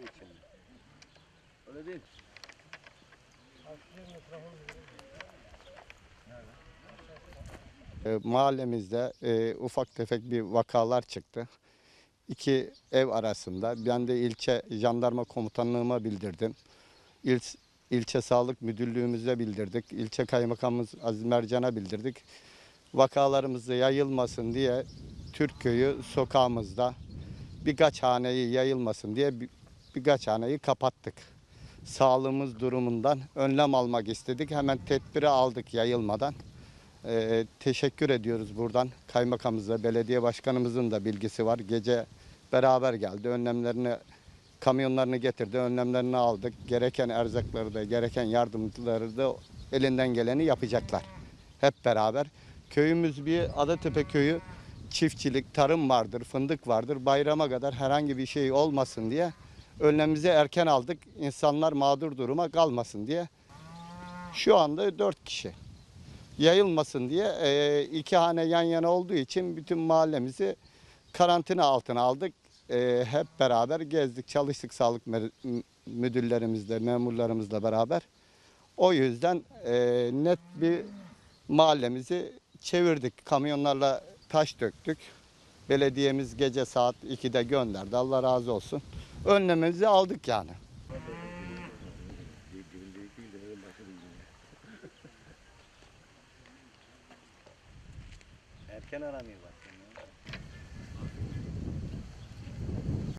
Sağlığı için. Öyle değil. E, mahallemizde e, ufak tefek bir vakalar çıktı. İki ev arasında. Ben de ilçe jandarma komutanlığıma bildirdim. İl, ilçe sağlık müdürlüğümüze bildirdik. İlçe kaymakamımız Aziz Mercan'a bildirdik. Vakalarımızı yayılmasın diye Türk köyü sokağımızda birkaç haneyi yayılmasın diye birkaç haneyi kapattık. Sağlığımız durumundan önlem almak istedik. Hemen tedbiri aldık yayılmadan. Ee, teşekkür ediyoruz buradan. Kaymakamımıza, belediye başkanımızın da bilgisi var. Gece beraber geldi. Önlemlerini, kamyonlarını getirdi. Önlemlerini aldık. Gereken erzakları da, gereken yardımları da elinden geleni yapacaklar. Hep beraber. Köyümüz bir Adatepe köyü çiftçilik, tarım vardır, fındık vardır. Bayrama kadar herhangi bir şey olmasın diye önlemimizi erken aldık. İnsanlar mağdur duruma kalmasın diye. Şu anda dört kişi yayılmasın diye e, iki hane yan yana olduğu için bütün mahallemizi karantina altına aldık. E, hep beraber gezdik, çalıştık sağlık müdürlerimizle, memurlarımızla beraber. O yüzden e, net bir mahallemizi çevirdik. Kamyonlarla taş döktük. Belediyemiz gece saat 2'de gönderdi. Allah razı olsun. Önlemimizi aldık yani. Erken aranıyorlar.